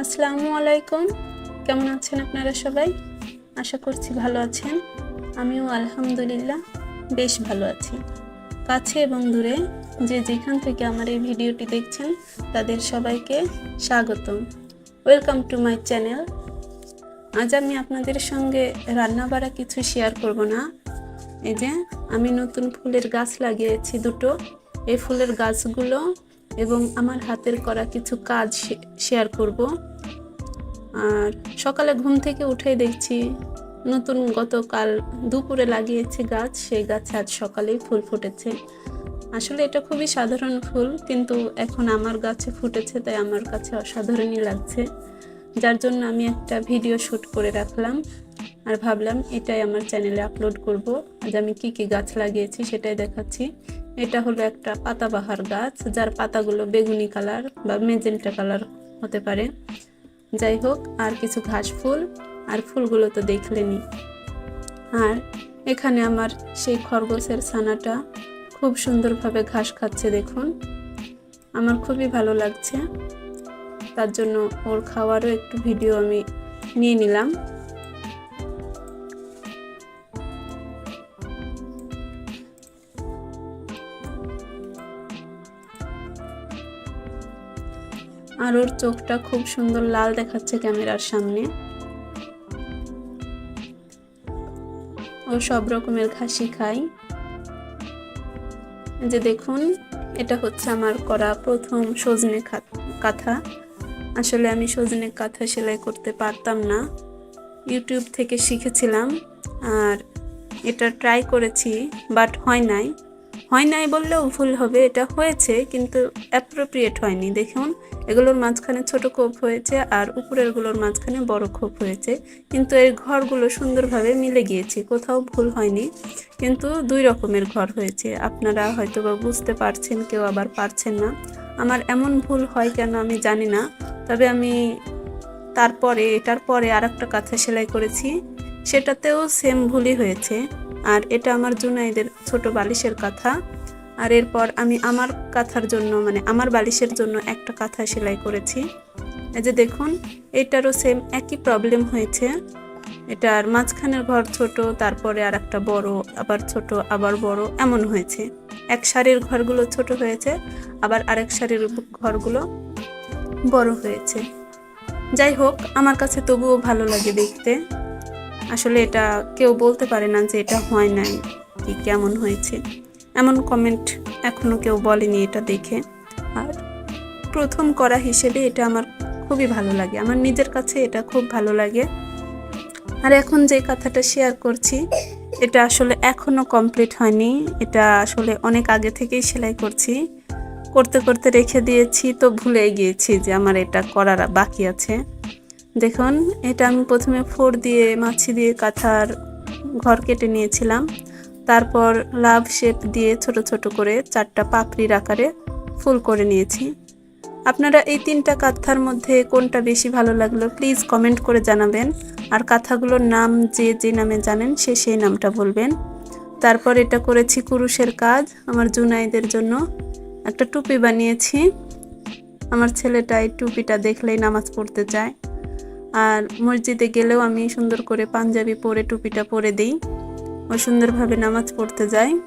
আসসালামু আলাইকুম। কেমন আছেন আপনারা সবাই? আশা করছি ভালো আছেন। আমিও আলহামদুলিল্লাহ বেশ ভালো আছি। কাছে এবং দূরে যে যেখান থেকে আমার এই ভিডিওটি দেখছেন, তাদের সবাইকে স্বাগতম। ওয়েলকাম টু মাই চ্যানেল আজ আমি আপনাদের সঙ্গে রান্না বাড়া কিছু শেয়ার করব না। এই যে, আমি নতুন ফুলের গাছ লাগিয়েছি দুটো। এই ফুলের গাছগুলো এবং আমার হাতের করা কিছু কাজ শেয়ার করব। আর সকালে ঘুম থেকে উঠেই দেখছি নতুন গতকাল দুপুরে লাগিয়েছি গাছ, সেই গাছে আজ সকালেই ফুল ফুটেছে। আসলে এটা খুবই সাধারণ ফুল, কিন্তু এখন আমার গাছে ফুটেছে, তাই আমার কাছে অসাধারণই লাগছে। যার জন্য আমি একটা ভিডিও শ্যুট করে রাখলাম আর ভাবলাম এটাই আমার চ্যানেলে আপলোড করব। আজ আমি কি কি গাছ লাগিয়েছি সেটাই দেখাচ্ছি। এটা হলো একটা পাতাবাহার গাছ, যার পাতাগুলো বেগুনি কালার বা মেজেন্টা কালার হতে পারে। যাই হোক, আর কিছু ঘাস ফুল, আর ফুলগুলো তো দেখলেনি আর এখানে আমার সেই খরগোশের ছানাটা খুব সুন্দরভাবে ঘাস খাচ্ছে দেখুন। আমার খুবই ভালো লাগছে। তার জন্য ওর খাওয়ারও একটু ভিডিও আমি নিয়ে নিলাম। আর ওর চোখটা খুব সুন্দর লাল দেখাচ্ছে ক্যামেরার সামনে। ও সব রকমের ঘাসি খায়। যে দেখুন, এটা হচ্ছে আমার করা প্রথম সজনে কাঁথা। আসলে আমি সজনে কাঁথা সেলাই করতে পারতাম না। ইউটিউব থেকে শিখেছিলাম, আর এটা ট্রাই করেছি বাট হয় নাই। হয় নাই বললেও ভুল হবে, এটা হয়েছে কিন্তু অ্যাপ্রোপ্রিয়েট হয়নি। দেখুন, এগুলোর মাঝখানে ছোট খোপ হয়েছে আর উপরেরগুলোর মাঝখানে বড় খোপ হয়েছে। কিন্তু এই ঘরগুলো সুন্দরভাবে মিলে গিয়েছে, কোথাও ভুল হয়নি। কিন্তু দুই রকমের ঘর হয়েছে। আপনারা হয়তো বা বুঝতে পারছেন, কেউ আবার পারছেন না। আমার এমন ভুল হয় কেন আমি জানি না, তবে আমি তারপরে, এটার পরে আর একটা কাঁথা সেলাই করেছি। সেটাতেও সেম ভুলই হয়েছে। আর এটা আমার জুনাইদের ছোট বালিশের কাঁথা। আর এরপর আমি আমার কাঁথার জন্য মানে আমার বালিশের জন্য একটা কাঁথা সেলাই করেছি। এই যে দেখুন, এটারও সেম একই প্রবলেম হয়েছে। এটার মাঝখানের ঘর ছোট, তারপরে আর একটা বড়, আবার ছোট, আবার বড়, এমন হয়েছে। এক সারির ঘরগুলো ছোট হয়েছে, আবার আরেক সারির ঘরগুলো বড় হয়েছে। যাই হোক, আমার কাছে তবুও ভালো লাগে দেখতে। আসলে এটা কেউ বলতে পারে না যে এটা হয় নাই, কি কেমন হয়েছে। এমন কমেন্ট এখনও কেউ বলেনি এটা দেখে। আর প্রথম করা হিসেবে এটা আমার খুবই ভালো লাগে। আমার নিজের কাছে এটা খুব ভালো লাগে। আর এখন যে কথাটা শেয়ার করছি, এটা আসলে এখনও কমপ্লিট হয়নি। এটা আসলে অনেক আগে থেকেই সেলাই করছি। করতে করতে রেখে দিয়েছি, তো ভুলে গিয়েছি যে আমার এটা করার বাকি আছে। দেখুন, এটা আমি প্রথমে ফোর দিয়ে, মাছি দিয়ে কাঁথার ঘর কেটে নিয়েছিলাম। তারপর লাভ শেপ দিয়ে ছোট ছোট করে চারটা পাপড়ির আকারে ফুল করে নিয়েছি। আপনারা এই তিনটা কাঁথার মধ্যে কোনটা বেশি ভালো লাগল প্লিজ কমেন্ট করে জানাবেন। আর কাঁথাগুলোর নাম যে যে নামে জানেন, সে, সেই নামটা বলবেন। তারপর এটা করেছি কুরুশের কাজ, আমার জুনাইদের জন্য। একটা টুপি বানিয়েছি। আমার ছেলেটা এই টুপিটা দেখলেই নামাজ পড়তে চায়। আর মসজিদে গেলেও আমি সুন্দর করে পাঞ্জাবি পরে, টুপিটা পরে দিই। ও সুন্দরভাবে নামাজ পড়তে যায়।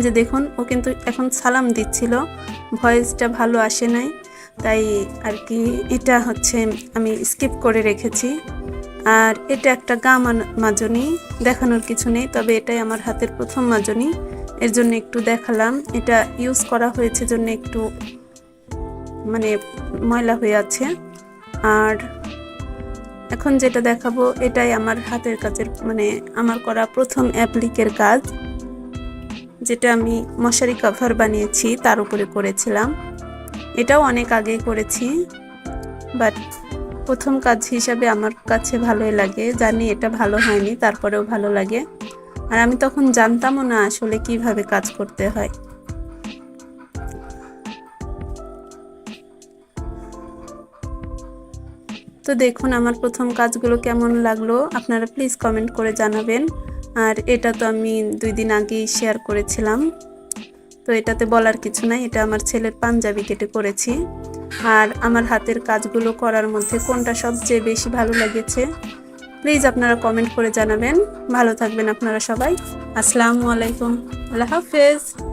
যে দেখুন, ও কিন্তু এখন সালাম দিচ্ছিল। ভয়েসটা ভালো আসে নাই। তাই আর কি, এটা হচ্ছে আমি স্কিপ করে রেখেছি। আর এটা একটা গা মাজনি, দেখানোর কিছু নেই, তবে এটাই আমার হাতের প্রথম মাজনি। এর জন্য একটু দেখালাম। এটা ইউজ করা হয়েছে জন্য একটু মানে ময়লা হয়ে আছে। আর এখন যেটা দেখাবো, এটাই আমার হাতের কাজের মানে আমার করা প্রথম অ্যাপ্লিকের কাজ, যেটা আমি মশারি কভার বানিয়েছি, তার উপরে করেছিলাম। এটাও অনেক আগে করেছি বাট প্রথম কাজ হিসাবে আমার কাছে ভালোই লাগে। জানি এটা ভালো হয়নি, তারপরেও ভালো লাগে। আর আমি তখন জানতামও না আসলে কীভাবে কাজ করতে হয়। তো দেখুন আমার প্রথম কাজগুলো কেমন লাগল। আপনারা প্লিজ কমেন্ট করে জানাবেন। আর এটা তো আমি দুই দিন আগেই শেয়ার করেছিলাম। তো এটাতে বলার কিছু নাই, এটা আমার ছেলের পাঞ্জাবি কেটে করেছি। আর আমার হাতের কাজগুলো করার মধ্যে কোনটা সবচেয়ে বেশি ভালো লেগেছে প্লিজ আপনারা কমেন্ট করে জানাবেন। ভালো থাকবেন আপনারা সবাই। আসসালামু আলাইকুম। আল্লাহ হাফেজ।